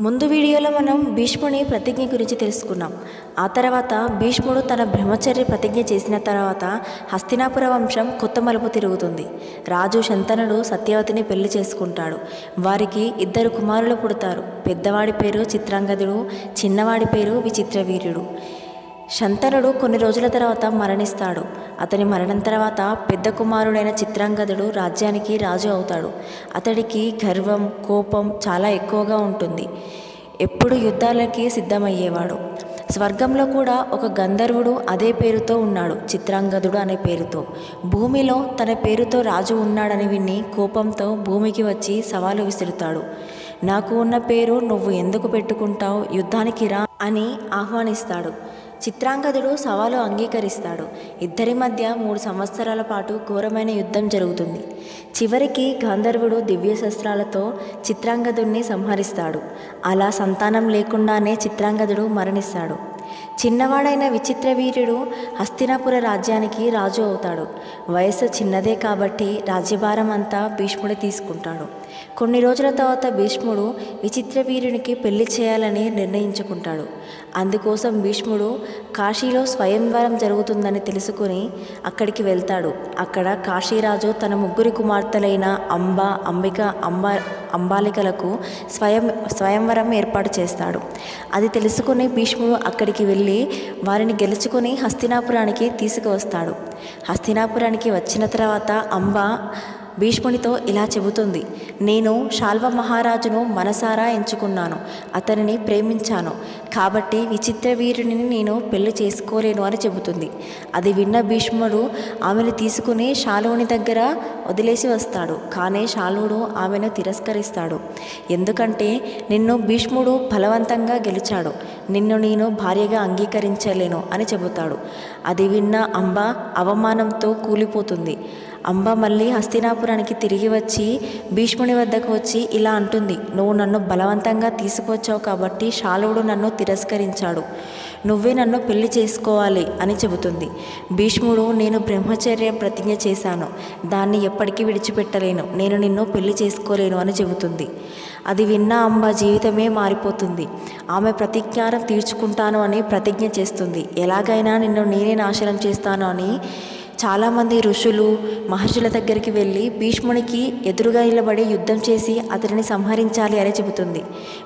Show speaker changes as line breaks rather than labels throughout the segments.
ముందు వీడియోలో మనం భీష్ముని ప్రతిజ్ఞ గురించి తెలుసుకున్నాం. ఆ తర్వాత భీష్ముడు తన బ్రహ్మచర్య ప్రతిజ్ఞ చేసిన తర్వాత హస్తినాపుర వంశం కొత్త మలుపు తిరుగుతుంది. రాజు శంతనుడు సత్యవతిని పెళ్ళి చేసుకుంటాడు. వారికి ఇద్దరు కుమారులు పుడతారు. పెద్దవాడి పేరు చిత్రాంగదుడు చిన్నవాడి పేరు విచిత్రవీర్యుడు. శంతనుడు కొన్ని రోజుల తర్వాత మరణిస్తాడు. అతని మరణం తర్వాత పెద్ద కుమారుడైన చిత్రాంగదుడు రాజ్యానికి రాజు అవుతాడు. అతడికి గర్వం కోపం చాలా ఎక్కువగా ఉంటుంది. ఎప్పుడు యుద్ధాలకి సిద్ధమయ్యేవాడు. స్వర్గంలో కూడా ఒక గంధర్వుడు అదే పేరుతో ఉన్నాడు చిత్రాంగదుడు అనే పేరుతో. భూమిలో తన పేరుతో రాజు ఉన్నాడని విని కోపంతో భూమికి వచ్చి సవాలు విసురుతాడు. నాకు ఉన్న పేరు నువ్వు ఎందుకు పెట్టుకుంటావు? యుద్ధానికి రా అని ఆహ్వానిస్తాడు. చిత్రాంగదుడు సవాలు అంగీకరిస్తాడు. ఇద్దరి మధ్య మూడు సంవత్సరాల పాటు ఘోరమైన యుద్ధం జరుగుతుంది. చివరికి గాంధర్వుడు దివ్య శస్త్రాలతో చిత్రాంగదుడిని సంహరిస్తాడు. అలా సంతానం లేకుండానే చిత్రాంగదుడు మరణిస్తాడు. చిన్నవాడైన విచిత్రవీర్యుడు హస్తినాపుర రాజ్యానికి రాజు అవుతాడు. వయస్సు చిన్నదే కాబట్టి రాజ్యభారం అంతా భీష్ముడు తీసుకుంటాడు. కొన్ని రోజుల తర్వాత భీష్ముడు విచిత్రవీర్యునికి పెళ్ళి చేయాలని నిర్ణయించుకుంటాడు. అందుకోసం భీష్ముడు కాశీలో స్వయంవరం జరుగుతుందని తెలుసుకుని అక్కడికి వెళ్తాడు. అక్కడ కాశీరాజు తన ముగ్గురి కుమార్తెలైన అంబ అంబిక అంబ అంబాలికలకు స్వయం స్వయంవరం ఏర్పాటు చేస్తాడు. అది తెలుసుకుని భీష్ముడు అక్కడికి వెళ్ళి వారిని గెలుచుకొని హస్తినాపురానికి తీసుకువస్తాడు. హస్తినాపురానికి వచ్చిన తర్వాత అంబ భీష్మునితో ఇలా చెబుతుంది నేను శాల్వ మహారాజును మనసారా ఎంచుకున్నాను అతనిని ప్రేమించాను. కాబట్టి విచిత్ర వీరుని నేను పెళ్ళి చేసుకోలేను అని చెబుతుంది. అది విన్న భీష్ముడు ఆమెను తీసుకుని శాలువుని దగ్గర వదిలేసి వస్తాడు. కానీ శాలువుడు ఆమెను తిరస్కరిస్తాడు. ఎందుకంటే నిన్ను భీష్ముడు బలవంతంగా గెలిచాడు. నిన్ను నేను భార్యగా అంగీకరించలేను అని చెబుతాడు. అది విన్న అంబ అవమానంతో కూలిపోతుంది. అంబ మళ్ళీ హస్తినాపురానికి తిరిగి వచ్చి భీష్ముని వద్దకు వచ్చి ఇలా అంటుంది నువ్వు నన్ను బలవంతంగా తీసుకొచ్చావు కాబట్టి శాలువుడు నన్ను తిరస్కరించాడు. నువ్వే నన్ను పెళ్ళి చేసుకోవాలి అని చెబుతుంది. భీష్ముడు నేను బ్రహ్మచర్య ప్రతిజ్ఞ చేశాను. దాన్ని ఎప్పటికీ విడిచిపెట్టలేను. నేను నిన్ను పెళ్ళి చేసుకోలేను అని చెబుతుంది. అది విన్న అంబ జీవితమే మారిపోతుంది. ఆమె ప్రతిజ్ఞానం తీర్చుకుంటాను అని ప్రతిజ్ఞ చేస్తుంది. ఎలాగైనా నిన్ను నేనే నాశనం చేస్తాను అని చాలామంది ఋషులు మహర్షుల దగ్గరికి వెళ్ళి భీష్మునికి ఎదురుగా నిలబడి యుద్ధం చేసి అతనిని సంహరించాలి అని చెబుతుంది.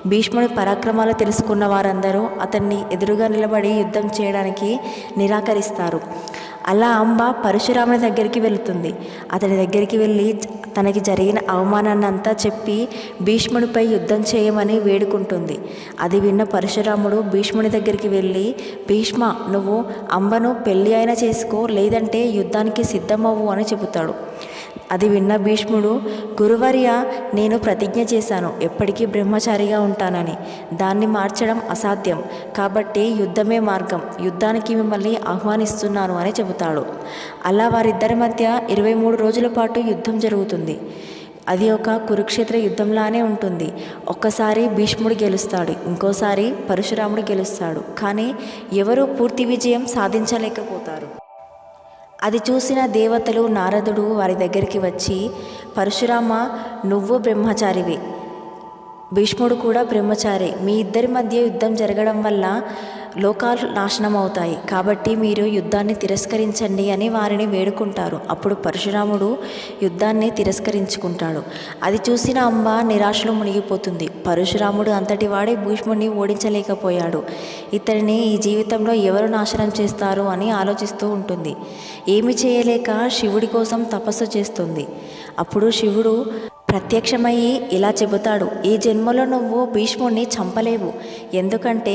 భీష్ముని పరాక్రమాలు తెలుసుకున్న వారందరూ అతన్ని ఎదురుగా నిలబడి యుద్ధం చేయడానికి నిరాకరిస్తారు. అలా అంబ పరశురాముని దగ్గరికి వెళుతుంది. అతని దగ్గరికి వెళ్ళి తనకి జరిగిన అవమానాన్ని అంతా చెప్పి భీష్మునిపై యుద్ధం చేయమని వేడుకుంటుంది. అది విన్న పరశురాముడు భీష్ముని దగ్గరికి వెళ్ళి భీష్మ నువ్వు అంబను పెళ్ళి అయినా చేసుకో లేదంటే యుద్ధానికి సిద్ధమవ్వు అని చెబుతాడు. అది విన్న భీష్ముడు గురువర్య నేను ప్రతిజ్ఞ చేశాను. ఎప్పటికీ బ్రహ్మచారిగా ఉంటానని. దాన్ని మార్చడం అసాధ్యం. కాబట్టి యుద్ధమే మార్గం. యుద్ధానికి మిమ్మల్ని ఆహ్వానిస్తున్నాను అని చెబుతాడు. అలా వారిద్దరి మధ్య ఇరవై మూడు రోజుల పాటు యుద్ధం జరుగుతుంది. అది ఒక కురుక్షేత్ర యుద్ధంలానే ఉంటుంది. ఒక్కసారి భీష్ముడు గెలుస్తాడు. ఇంకోసారి పరశురాముడు గెలుస్తాడు. కానీ ఎవరూ పూర్తి విజయం సాధించలేకపోతారు. అది చూసిన దేవతలు నారదుడు వారి దగ్గరికి వచ్చి పరశురామ నువ్వు బ్రహ్మచారివి. భీష్ముడు కూడా బ్రహ్మచారి. మీ ఇద్దరి మధ్య యుద్ధం జరగడం వల్ల లోకాలు నాశనం అవుతాయి కాబట్టి మీరు యుద్ధాన్ని తిరస్కరించండి అని వారిని వేడుకుంటారు. అప్పుడు పరశురాముడు యుద్ధాన్ని తిరస్కరించుకుంటాడు. అది చూసిన అంబ నిరాశలో మునిగిపోతుంది. పరశురాముడు అంతటి వాడే భీష్ముడిని ఓడించలేకపోయాడు. ఇతడిని ఈ జీవితంలో ఎవరు నాశనం చేస్తారు అని ఆలోచిస్తూ ఉంటుంది. ఏమి చేయలేక శివుడి కోసం తపస్సు చేస్తుంది. అప్పుడు శివుడు ప్రత్యక్షమయ్యి ఇలా చెబుతాడు ఈ జన్మలో నువ్వు భీష్ముడిని చంపలేవు. ఎందుకంటే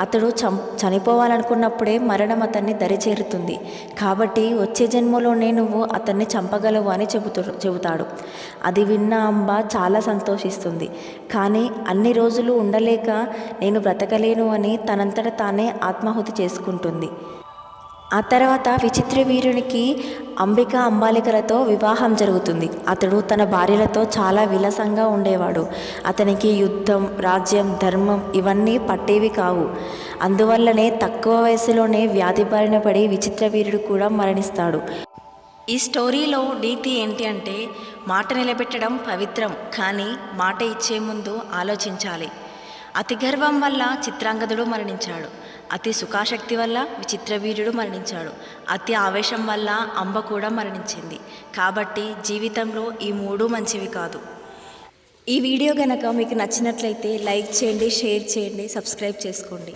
అతడు చం చనిపోవాలనుకున్నప్పుడే మరణం అతన్ని దరిచేరుతుంది కాబట్టి వచ్చే జన్మలోనే నువ్వు అతన్ని చంపగలవు అని చెబుతూ చెబుతాడు. అది విన్న అంబ చాలా సంతోషిస్తుంది. కానీ అన్ని రోజులు ఉండలేక నేను బ్రతకలేను అని తనంతట తానే ఆత్మాహుతి చేసుకుంటుంది. ఆ తర్వాత విచిత్ర వీరునికి అంబిక అంబాలికలతో వివాహం జరుగుతుంది. అతడు తన భార్యలతో చాలా విలసంగా ఉండేవాడు. అతనికి యుద్ధం రాజ్యం ధర్మం ఇవన్నీ పట్టేవి కావు. అందువల్లనే తక్కువ వయసులోనే వ్యాధి బారిన పడి విచిత్ర వీరుడు కూడా మరణిస్తాడు. ఈ స్టోరీలో నీతి ఏంటి అంటే మాట నిలబెట్టడం పవిత్రం కానీ మాట ఇచ్చే ముందు ఆలోచించాలి. అతి గర్వం వల్ల చిత్రాంగదుడు మరణించాడు. అతి సుఖాశక్తి వల్ల విచిత్రవీర్యుడు మరణించాడు. అతి ఆవేశం వల్ల అంబ కూడా మరణించింది. కాబట్టి జీవితంలో ఈ మూడు మంచివి కాదు. ఈ వీడియో కనుక మీకు నచ్చినట్లయితే లైక్ చేయండి షేర్ చేయండి సబ్స్క్రైబ్ చేసుకోండి.